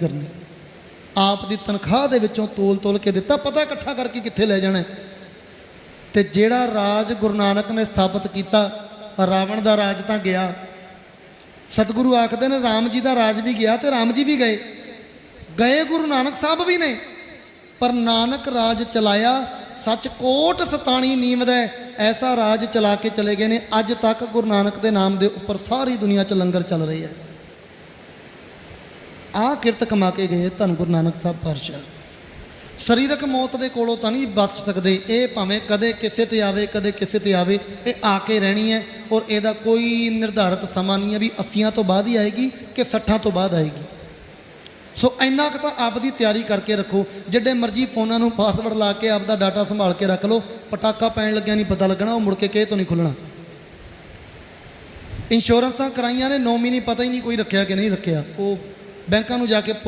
ਕਰਨੀ। ਆਪ ਦੀ ਤਨਖਾਹ ਦੇ ਵਿੱਚੋਂ ਤੋਲ ਤੋਲ ਕੇ ਦਿੱਤਾ, ਪਤਾ ਇਕੱਠਾ ਕਰਕੇ ਕਿੱਥੇ ਲੈ ਜਾਣਾ ਤੇ ਜਿਹੜਾ ਰਾਜ ਗੁਰੂ ਨਾਨਕ ਨੇ ਸਥਾਪਿਤ ਕੀਤਾ, ਰਾਵਣ ਦਾ ਰਾਜ ਤਾਂ ਗਿਆ। ਸਤਿਗੁਰੂ ਆਖਦੇ ਨੇ, ਰਾਮ ਜੀ ਦਾ ਰਾਜ ਵੀ ਗਿਆ ਤੇ ਰਾਮ ਜੀ ਵੀ ਗਏ। ਗਏ ਗੁਰੂ ਨਾਨਕ ਸਾਹਿਬ ਵੀ ਨੇ। ਪਰ ਨਾਨਕ ਰਾਜ ਚਲਾਇਆ, ਸੱਚ ਕੋਟ ਸਤਾਣੀ ਨੀਮਦ ਐਸਾ ਰਾਜ ਚਲਾ ਕੇ ਚਲੇ ਗਏ ਨੇ। ਅੱਜ ਤੱਕ ਗੁਰੂ ਨਾਨਕ ਦੇ ਨਾਮ ਦੇ ਉੱਪਰ ਸਾਰੀ ਦੁਨੀਆ 'ਚ ਲੰਗਰ ਚੱਲ ਰਹੀ ਹੈ। ਆਹ ਕਿਰਤ ਕਮਾ ਕੇ ਗਏ ਧੰਨ ਗੁਰੂ ਨਾਨਕ ਸਾਹਿਬ ਪਾਤਸ਼ਾਹ। ਸਰੀਰਕ ਮੌਤ ਦੇ ਕੋਲੋਂ ਤਾਂ ਨਹੀਂ ਬਚ ਸਕਦੇ। ਇਹ ਭਾਵੇਂ ਕਦੇ ਕਿਸੇ ਤੇ ਆਵੇ, ਕਦੇ ਕਿਸੇ ਤੇ ਆਵੇ, ਇਹ ਆ ਕੇ ਰਹਿਣੀ ਹੈ ਔਰ ਇਹਦਾ ਕੋਈ ਨਿਰਧਾਰਤ ਸਮਾਂ ਨਹੀਂ ਹੈ ਵੀ 80 ਤੋਂ ਬਾਅਦ ਹੀ ਆਏਗੀ ਕਿ 60 ਤੋਂ ਬਾਅਦ ਆਏਗੀ। ਸੋ ਇੰਨਾ ਕੁ ਤਾਂ ਆਪ ਦੀ ਤਿਆਰੀ ਕਰਕੇ ਰੱਖੋ। ਜਿੱਡੇ ਮਰਜ਼ੀ ਫੋਨਾਂ ਨੂੰ ਪਾਸਵਰਡ ਲਾ ਕੇ ਆਪ ਦਾ ਡਾਟਾ ਸੰਭਾਲ ਕੇ ਰੱਖ ਲਓ। ਪਟਾਕਾ ਪੈਣ ਲੱਗਿਆ ਨਹੀਂ ਪਤਾ ਲੱਗਣਾ, ਉਹ ਮੁੜ ਕੇ ਕਿਸੇ ਤੋਂ ਨਹੀਂ ਖੁੱਲਣਾ। ਇੰਸ਼ੋਰੈਂਸਾਂ ਕਰਾਈਆਂ ਨੇ ਨੋਮੀਨੀ ਪਤਾ ਹੀ ਨਹੀਂ ਕੋਈ ਰੱਖਿਆ ਕਿ ਨਹੀਂ ਰੱਖਿਆ। ਉਹ ਬੈਂਕਾਂ ਨੂੰ ਜਾ ਕੇ ਪੁੱਛ